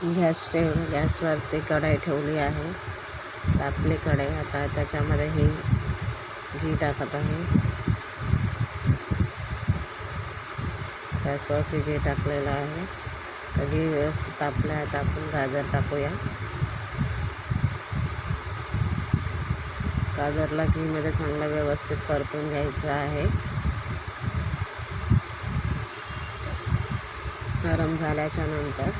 Gas ठेव गॅसवरती कढाई ठेवली आहे. तापली कढाई. आता त्याच्यामध्ये ही घी टाकत आहे. गॅसवरती घी टाकलेलं आहे. घी व्यवस्थित तापलं आहे. तर आपण गाजर टाकूया. गाजरला घीमध्ये चांगलं व्यवस्थित परतून घ्यायचं आहे. गरम झाल्याच्यानंतर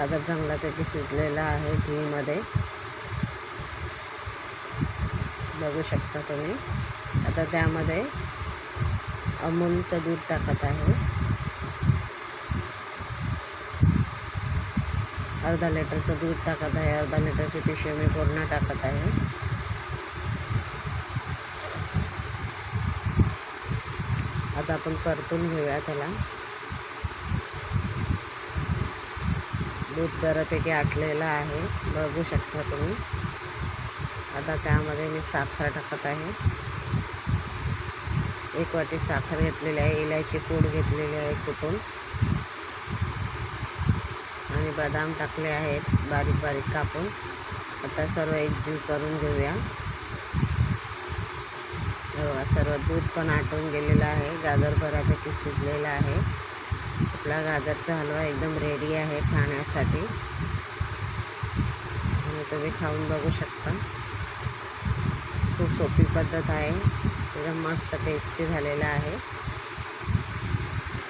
गाजर चांगल्यापैकी शिजलेला आहे घीमध्ये. बघू शकता तुम्ही. आता त्यामध्ये अमूलचं दूध टाकत आहे. अर्धा लिटरचं दूध टाकत आहे. अर्धा लिटरची पिशवी मी पूर्ण टाकत आहे. आता आपण परतून घेऊया त्याला. दूध बऱ्यापैकी आटलेलं आहे. बघू शकता तुम्ही. आता त्यामध्ये मी साखर टाकत आहे. एक वाटी साखर घेतलेली आहे. इलायची पूड घेतलेली आहे कुटून आणि बदाम टाकले आहेत. बारीक बारीक कापून. आता सर्व एकजीव करून घेऊया. हो, सर्व दूध पण आटून गेलेलं आहे. गाजर बऱ्यापैकी शिजलेलं आहे. आपला गाजरचा हलवा एकदम रेडी आहे खाण्यासाठी. आणि तुम्ही खाऊन बघू शकता. खूप सोपी पद्धत आहे. एकदम मस्त टेस्टी झालेला आहे.